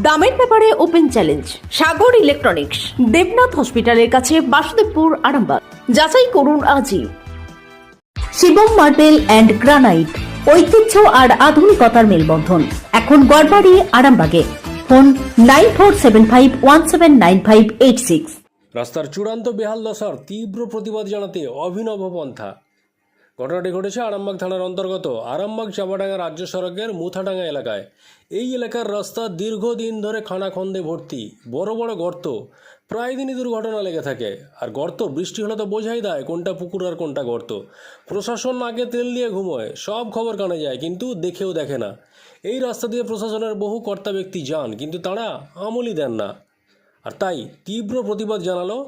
দামের ব্যাপারে open challenge, Sagar electronics, Debnath হসপিটালের কাছে বাসুদেবপুর আরামবাগ। যাচাই করুন আজই। শিবম মার্বেল অ্যান্ড গ্রানাইট, ঐতিহ্য আর আধুনিকতার মেলবন্ধন। এখন গড়বাড়ি, আরামবাগে। Phone nine four seven five one seven nine five eight six. রাস্তার চূড়ান্ত বেহাল দশার তীব্র প্রতিবাদ জানাতে অভিনব পন্থা। ঘটনাটি ঘটেছে আরামবাগ থানার অন্তর্গত আরামবাগ চাপাডাঙ্গা রাজ্য সড়কের মুথাডাঙ্গা এলাকায়। এই এলাকার রাস্তা দীর্ঘদিন ধরে খানাখন্দে ভর্তি, বড় বড় গর্ত, প্রায় দিনই দুর্ঘটনা লেগে থাকে। আর গর্ত, বৃষ্টি হলে তো বোঝাই দেয় কোনটা পুকুর আর কোনটা গর্ত। প্রশাসন আগে তেল দিয়ে ঘুমোয়, সব খবর কানে যায়, কিন্তু দেখেও দেখে না। এই রাস্তা দিয়ে প্রশাসনের বহু কর্তা ব্যক্তি যান, কিন্তু তারা আমলই দেন না। আর তাই তীব্র প্রতিবাদ জানালো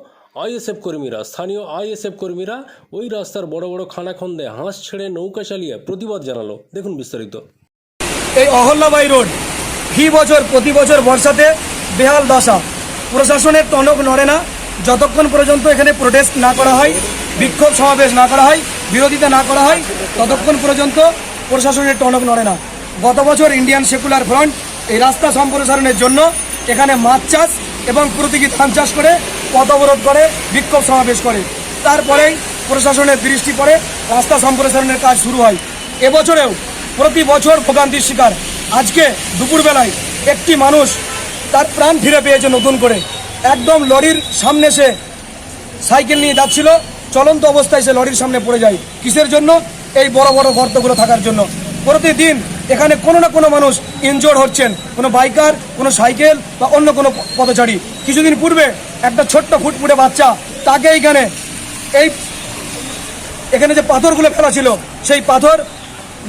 আইএসএফ কর্মীরা, স্থানীয় আইএসএফ কর্মীরা ওই রাস্তার বড় বড় খানাখন্দে হাঁস ছেড়ে নৌকা চালিয়ে প্রতিবাদ জানালো। দেখুন বিস্তারিত। এই অহল্যাবাই রোড ফি বছর, প্রতি বছর বর্ষাতে বেহাল দশা। প্রশাসনের টনক নড়ে না। যতক্ষণ পর্যন্ত এখানে প্রোটেস্ট না করা হয়, বিক্ষোভ সমাবেশ না করা হয়, বিরোধিতা না করা হয়, ততক্ষণ পর্যন্ত প্রশাসনের টনক নড়ে না। গত বছর ইন্ডিয়ান সেকুলার ফ্রন্ট এই রাস্তা সম্প্রসারণের জন্য এখানে মাছ চাষ এবং প্রতীকী ধান চাষ করে পথ অবরোধ করে, বিক্ষোভ সমাবেশ করে। তারপরেই প্রশাসনের দৃষ্টি পড়ে, রাস্তা সম্প্রসারণের কাজ শুরু হয়। এবছরেও প্রতি বছর ভোগান্তির শিকার। আজকে দুপুরবেলায় একটি মানুষ তার প্রাণ ফিরে পেয়েছে নতুন করে। একদম লরির সামনে সে সাইকেল নিয়ে যাচ্ছিল। চলন্ত অবস্থায় সে লরির সামনে পড়ে যায়। কিসের জন্য? এই বড় বড় গর্তগুলো থাকার জন্য। প্রতিদিন এখানে কোনো না কোনো মানুষ ইনজোর হচ্ছেন। কোনো বাইকার কোনো সাইকেল বা অন্য কোনো পথচারী। কিছুদিন পূর্বে একটা ছোট্ট ফুটফুটে বাচ্চা তাকে এইখানে এই এখানে যে পাথরগুলো ফেলা ছিল, সেই পাথর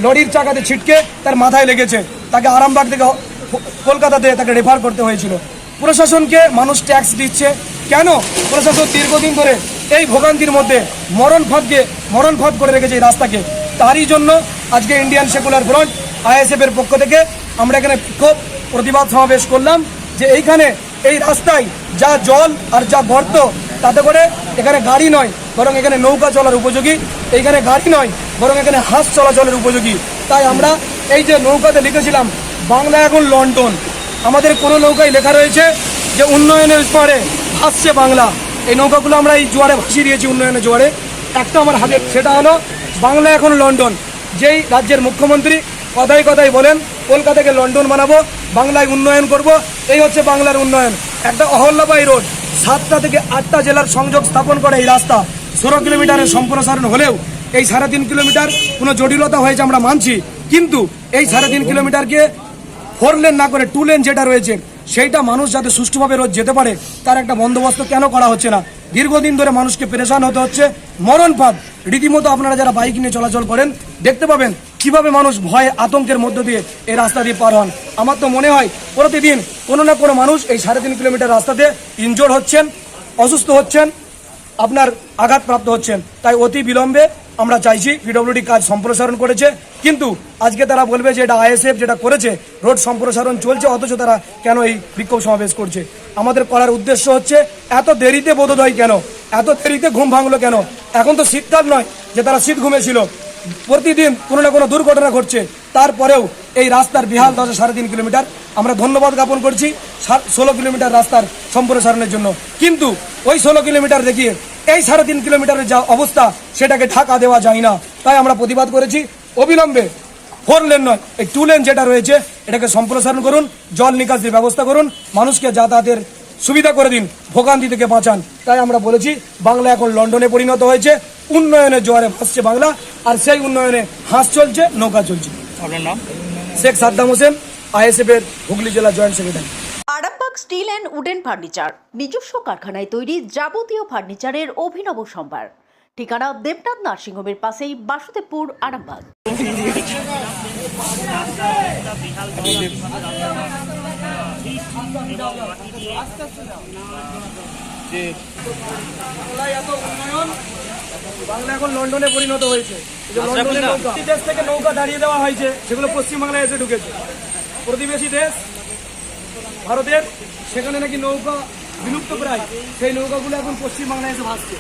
লরির চাকাতে ছিটকে তার মাথায় লেগেছে। তাকে আরামবাগ থেকে কলকাতাতে তাকে রেফার করতে হয়েছিল। প্রশাসনকে মানুষ ট্যাক্স দিচ্ছে। কেন? প্রশাসন দীর্ঘদিন ধরে এই ভোগান্তির মধ্যে মরণ ফাঁদকে মরণ ফাঁদ করে রেখেছে এই রাস্তাকে। তারই জন্য আজকে ইন্ডিয়ান সেকুলার ফ্রন্ট আইএসএফ এর পক্ষ থেকে আমরা এখানে বিক্ষোভ প্রতিবাদ সমাবেশ করলাম যে এইখানে এই রাস্তায় যা জল আর যা গর্ত, তাতে করে এখানে গাড়ি নয়, বরং এখানে নৌকা চলার উপযোগী। এইখানে গাড়ি নয়, বরং এখানে হাঁস চলাচলের উপযোগী। তাই আমরা এই যে নৌকাতে লিখেছিলাম, বাংলা এখন লন্ডন। আমাদের কোনো নৌকায় লেখা রয়েছে যে উন্নয়নের জোয়ারে ভাসছে বাংলা। এই নৌকাগুলো আমরা এই জোয়ারে ভাসিয়ে দিয়েছি উন্নয়নের জোয়ারে। একটা আমার হাতে সেটা হলো, বাংলা এখন লন্ডন। যেই রাজ্যের মুখ্যমন্ত্রী কথায় কথায় বলেন কলকাতাকে লন্ডন বানাবো, বাংলায় উন্নয়ন করব, এই হচ্ছে বাংলার উন্নয়ন। একটা অহল্যাবাই রোড, সাতটা থেকে আটটা জেলার সংযোগ স্থাপন করে এই রাস্তা। ষোলো কিলোমিটারের সম্প্রসারণ হলেও এই সাড়ে তিন কিলোমিটার কোনো জটিলতা হয়েছে আমরা মানছি, কিন্তু এই সাড়ে তিন কিলোমিটারকে ফোর লেন না করে টু লেন যেটা রয়েছে, সেইটা মানুষ যাতে সুষ্ঠুভাবে রোজ যেতে পারে, তার একটা বন্দোবস্ত কেন করা হচ্ছে না? দীর্ঘদিন ধরে মানুষকে পেরেশান হতে হচ্ছে মরণপাত। রীতিমতো আপনারা যারা বাইক নিয়ে চলাচল করেন, দেখতে পাবেন কীভাবে মানুষ ভয়ে আতঙ্কের মধ্য দিয়ে এই রাস্তা দিয়ে পার হন? আমার তো মনে হয় প্রতিদিন কোনো না কোনো মানুষ এই সাড়ে তিন কিলোমিটার রাস্তাতে ইনজোর হচ্ছেন, অসুস্থ হচ্ছেন, আপনার আঘাতপ্রাপ্ত হচ্ছেন। তাই অতি বিলম্বে আমরা চাইছি পিডব্লিউডি কাজ সম্প্রসারণ করেছে। কিন্তু আজকে তারা বলবে যে এটা আইএসএফ যেটা করেছে, রোড সম্প্রসারণ চলছে, অথচ তারা কেন এই বিক্ষোভ সমাবেশ করছে? আমাদের করার উদ্দেশ্য হচ্ছে, এত দেরিতে বোধোদয় কেন? এত দেরিতে ঘুম ভাঙলো কেন? এখন তো শীতকাল নয় যে তারা শীত ঘুমেছিল। প্রতিদিন কোনো না কোনো দুর্ঘটনা ঘটছে। তারপরেও এই রাস্তার বিহাল দশা সাড়ে তিন কিলোমিটার। আমরা ধন্যবাদ জ্ঞাপন করছি ষোলো কিলোমিটার রাস্তার সম্প্রসারণের জন্য। কিন্তু ওই ষোলো কিলোমিটার দেখিয়ে এই সাড়ে তিন কিলোমিটারের যা অবস্থা, সেটাকে ঢাকা দেওয়া যায় না। তাই আমরা প্রতিবাদ করেছি। অবিলম্বে ফোর লেন নয়, এই টু লেন যেটা রয়েছে, এটাকে সম্প্রসারণ করুন। জল নিকাশির ব্যবস্থা করুন। মানুষকে যাতায়াতের সুবিধা করে দিন ভোগান্তি থেকে বাঁচান। তাই আমরা বলেছি বাংলা এখন লন্ডনে পরিণত হয়েছে উন্নয়নের জোয়ারে ভাসছে বাংলা আর সেই উন্নয়নে হাঁস চলছে নৌকা চলছে। আপনার নাম? শেখ সাদ্দাম হোসেন আইএসএফ এর হুগলি জেলা joint secretary. Arambagh steel and wooden furniture নিজস্ব কারখানায় তৈরি যাবতীয় ফার্নিচারের অভিনব সম্ভার। ঠিকানা দেবনাথ নার্সিংহোমের পাশেই বাসুদেবপুর আরামবাগ। বাংলায় এত উন্নয়ন বাংলা এখন লন্ডনে পরিণত হয়েছে। লন্ডনে দেশ থেকে নৌকা দাঁড়িয়ে দেওয়া হয়েছে সেগুলো পশ্চিমবাংলায় এসে ঢুকেছে। প্রতিবেশী দেশ ভারতের সেখানে নাকি নৌকা বিলুপ্ত প্রায়। সেই নৌকাগুলো এখন পশ্চিমবাংলায় এসে ভাসছে।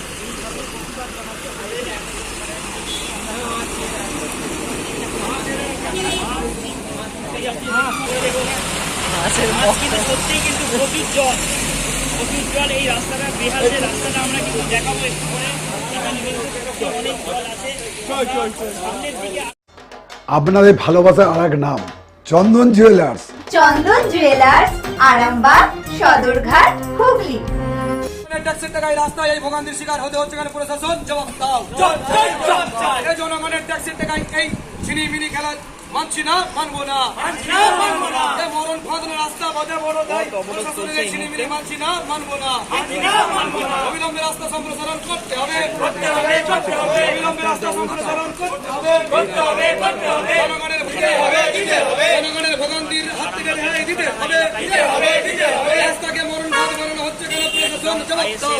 কিন্তু সত্যিই কিন্তু প্রচুর জল। প্রচুর জল এই রাস্তাটা যে রাস্তাটা আমরা কিন্তু দেখাবো একটু পরে। এখানে কিন্তু সত্যি অনেক জল আছে। সামনের দিকে আপনাদের ভালোবাসার আর এক নাম চন্দন জুয়েলার্স চন্দন জুয়েলার্স আরামবাগ সদরঘাট হুগলি। ট্যাক্সের টাকায় রাস্তায় এই ভোগান্তির শিকার হতে হচ্ছে কেন প্রশাসন? জবাব দাও। এই জনগণের ট্যাক্সের টাকায় এই ছিনিমিনি খেলা মানছি না মানবো না। মরণ ফাঁদনা রাস্তা বাধে বড় দায়। প্রশাসনের ছিনিমিনি মানছি না মানবো না। অবিলম্বে রাস্তা সম্প্রসারণ করতে হবে। অবিলম্বে রাস্তা সম্প্রসারণ করতে হবে। জনগণের দিতে হবে জনগণের ভোগান্তির হাত থেকে রেহাই দিতে হবে। রাস্তাকে মরণ ফাঁদ বানানো হচ্ছে কেন? প্রশাসন জবাব দাও।